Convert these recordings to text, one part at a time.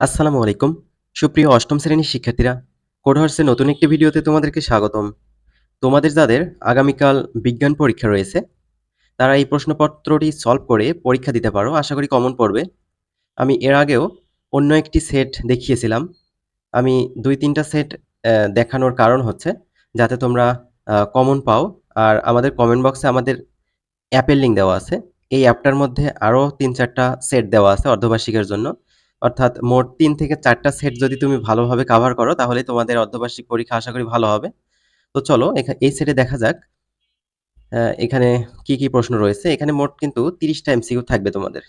আসসালামু আলাইকুম। সুপ্রিয় অষ্টম শ্রেণির শিক্ষার্থীরা, কোডহর্সের নতুন একটি ভিডিওতে তোমাদেরকে স্বাগতম। তোমাদের যাদের আগামীকাল বিজ্ঞান পরীক্ষা রয়েছে, তারা এই প্রশ্নপত্রটি সলভ করে পরীক্ষা দিতে পারো। আশা করি কমন পড়বে। আমি এর আগেও অন্য একটি সেট দেখিয়েছিলাম। আমি ২-৩ টা সেট দেখানোর কারণ হচ্ছে যাতে তোমরা কমন পাও। আর আমাদের কমেন্ট বক্সে আমাদের অ্যাপের লিঙ্ক দেওয়া আছে। এই অ্যাপটার মধ্যে আরও তিন চারটা সেট দেওয়া আছে অর্ধবার্ষিকের জন্য। অর্থাৎ মোট তিন থেকে চারটা সেট যদি তুমি ভালোভাবে কাভার করো তাহলেই তোমাদের অর্ধবার্ষিক পরীক্ষা আশা করি ভালো হবে। তো চলো এই সেটে দেখা যাক এখানে কি, কি প্রশ্ন রয়েছে। এখানে মোট কিন্তু ৩০ টা এমসিকিউ থাকবে তোমাদের।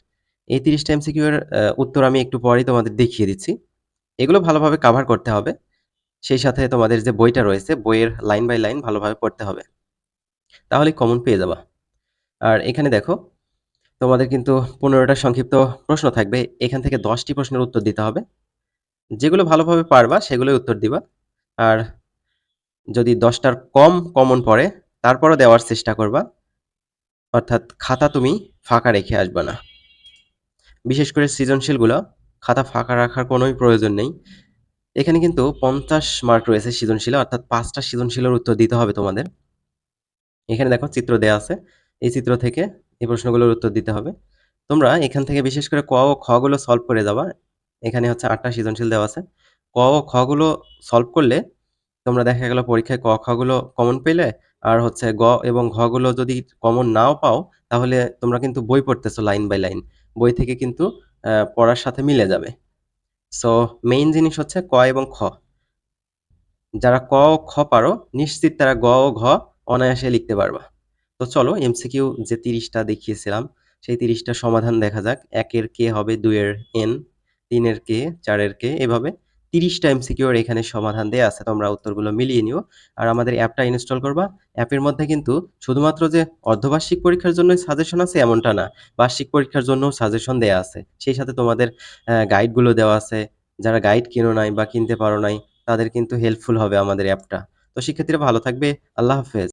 এই ৩০ টা এমসিকিউ এর উত্তর আমি একটু পরেই তোমাদের দেখিয়ে দিচ্ছি। এগুলো ভালোভাবে কাভার করতে হবে। সেই সাথে তোমাদের যে বইটা রয়েছে, বইয়ের লাইন বাই লাইন ভালোভাবে পড়তে হবে। তাহলে কমন পেয়ে যাবা। আর এখানে দেখো, তোমাদের কিন্তু পনেরোটা সংক্ষিপ্ত প্রশ্ন থাকবে। এখান থেকে দশটি প্রশ্নের উত্তর দিতে হবে। যেগুলো ভালোভাবে পারবা সেগুলোই উত্তর দিবা। আর যদি দশটার কম কমন পড়ে, তারপরও দেওয়ার চেষ্টা করবা। অর্থাৎ খাতা তুমি ফাঁকা রেখে আসবা না। বিশেষ করে সৃজনশীলগুলো খাতা ফাঁকা রাখার কোনোই প্রয়োজন নেই। এখানে কিন্তু ৫০ মার্ক রয়েছে সৃজনশীল অর্থাৎ ৫ টা সৃজনশীলের উত্তর দিতে হবে তোমাদের। এখানে দেখো চিত্র দেয়া আছে। এই চিত্র থেকে এই প্রশ্নগুলোর উত্তর দিতে হবে। তোমরা এখান থেকে বিশেষ করে ক ও খ গুলো সলভ করে যাবা। এখানে হচ্ছে আটটা সৃজনশীল দেওয়া আছে। ক ও খ গুলো সলভ করলে তোমরা দেখা গেল পরীক্ষায় ক, খগুলো কমন পেলে আর হচ্ছে গ এবং ঘ গুলো যদি কমন নাও পাও তাহলে তোমরা কিন্তু বই পড়তেছো লাইন বাই লাইন। বই থেকে কিন্তু পড়ার সাথে মিলে যাবে। সো মেইন জিনিস হচ্ছে ক এবং খ। যারা ক ও খ পারো নিশ্চিত তারা গ ও ঘ অনায়াসে লিখতে পারবা। তো চলো এমসিকিউ যে তিরিশটা দেখিয়েছিলাম সেই ৩০ টার সমাধান দেখা যাক। একের কে হবে ২ এর এন, তিনের কে, চারের কে এভাবে তিরিশটা এমসিকিউর এখানে সমাধান দেওয়া আছে। তোমরা উত্তরগুলো মিলিয়ে নিও। আর আমাদের অ্যাপটা ইনস্টল করবা। অ্যাপের মধ্যে কিন্তু শুধুমাত্র যে অর্ধবার্ষিক পরীক্ষার জন্যই সাজেশন আছে এমনটা না। বার্ষিক পরীক্ষার জন্যও সাজেশন দেওয়া আছে। সেই সাথে তোমাদের গাইডগুলো দেওয়া আছে। যারা গাইড কিনো নাই বা কিনতে পারো নাই তাদের কিন্তু হেল্পফুল হবে আমাদের অ্যাপটা। তো শিক্ষার্থীরা ভালো থাকবে। আল্লাহ হাফেজ।